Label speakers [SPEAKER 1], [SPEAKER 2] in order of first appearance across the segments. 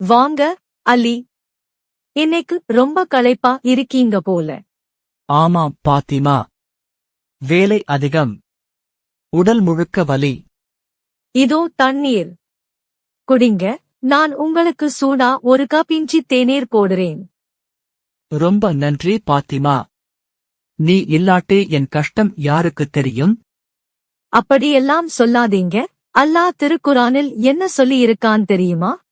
[SPEAKER 1] வாங்க அலி. இன்னைக்கு ரொம்ப களைப்பா இருக்கீங்க போல.
[SPEAKER 2] ஆமாம் பாத்திமா. வேலை அதிகம். உடல் முழுக்க வலி.
[SPEAKER 1] இதோ தண்ணீர். குடிங்க நான் உங்களுக்கு சூடா ஒரு கப் இஞ்சி தேநீர் போடுறேன்.
[SPEAKER 2] ரொம்ப நன்றி பாத்திமா. நீ இல்லாட்டி என் கஷ்டம் யாருக்கு தெரியும்?
[SPEAKER 1] அப்படியெல்லாம் சொல்லாதீங்க. அல்லாஹ் திருக்குரானில் என்ன சொல்லி இருக்கான் தெரியுமா?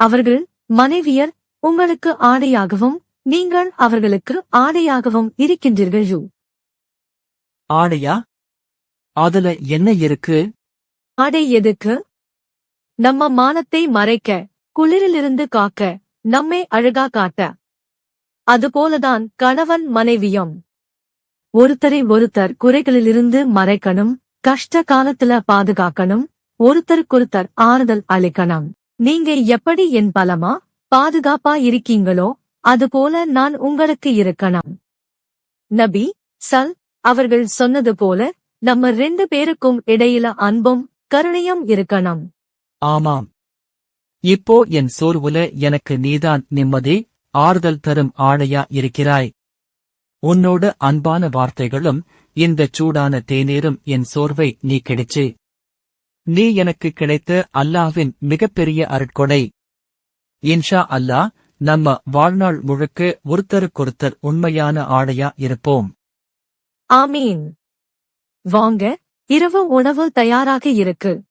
[SPEAKER 1] அவர்கள் மனைவியர் உங்களுக்கு ஆடையாகவும் நீங்கள் அவர்களுக்கு ஆடையாகவும் இருக்கின்றீர்கள்.
[SPEAKER 2] ஆடையா? அதுல என்ன இருக்கு?
[SPEAKER 1] ஆடை எதுக்கு? நம்ம மானத்தை மறைக்க குளிரிலிருந்து காக்க நம்மை அழகா காட்ட. அதுபோலதான் கணவன் மனைவியும். ஒருத்தரை ஒருத்தர் குறைகளிலிருந்து மறைக்கணும் கஷ்ட காலத்துல பாதுகாக்கணும் ஒருத்தருக்கொருத்தர் ஆறுதல் அளிக்கணும். நீங்க எப்படி என் பலமா பாதுகாப்பா இருக்கீங்களோ அதுபோல நான் உங்களுக்கு இருக்கணும். நபி சல் அவர்கள் சொன்னது போல நம்ம ரெண்டு பேருக்கும் இடையில அன்பும் கருணையும் இருக்கணும்.
[SPEAKER 2] ஆமாம். இப்போ என் சோர்வுல எனக்கு நீதான் நிம்மதி ஆறுதல் தரும் ஆடையா இருக்கிறாய். உன்னோட அன்பான வார்த்தைகளும் இந்த சூடான தேநீரும் என் சோர்வை நீக்கிடுச்சு. நீ எனக்கு கிடைத்த அல்லாஹ்வின் மிகப்பெரிய அருட்கொடை. இன்ஷா அல்லாஹ் நம்ம வாழ்நாள் முழுக்க ஒருத்தருக்கொருத்தர் உண்மையான ஆடையா இருப்போம்.
[SPEAKER 1] ஆமீன். வாங்க இரவு உணவு தயாராக இருக்கு.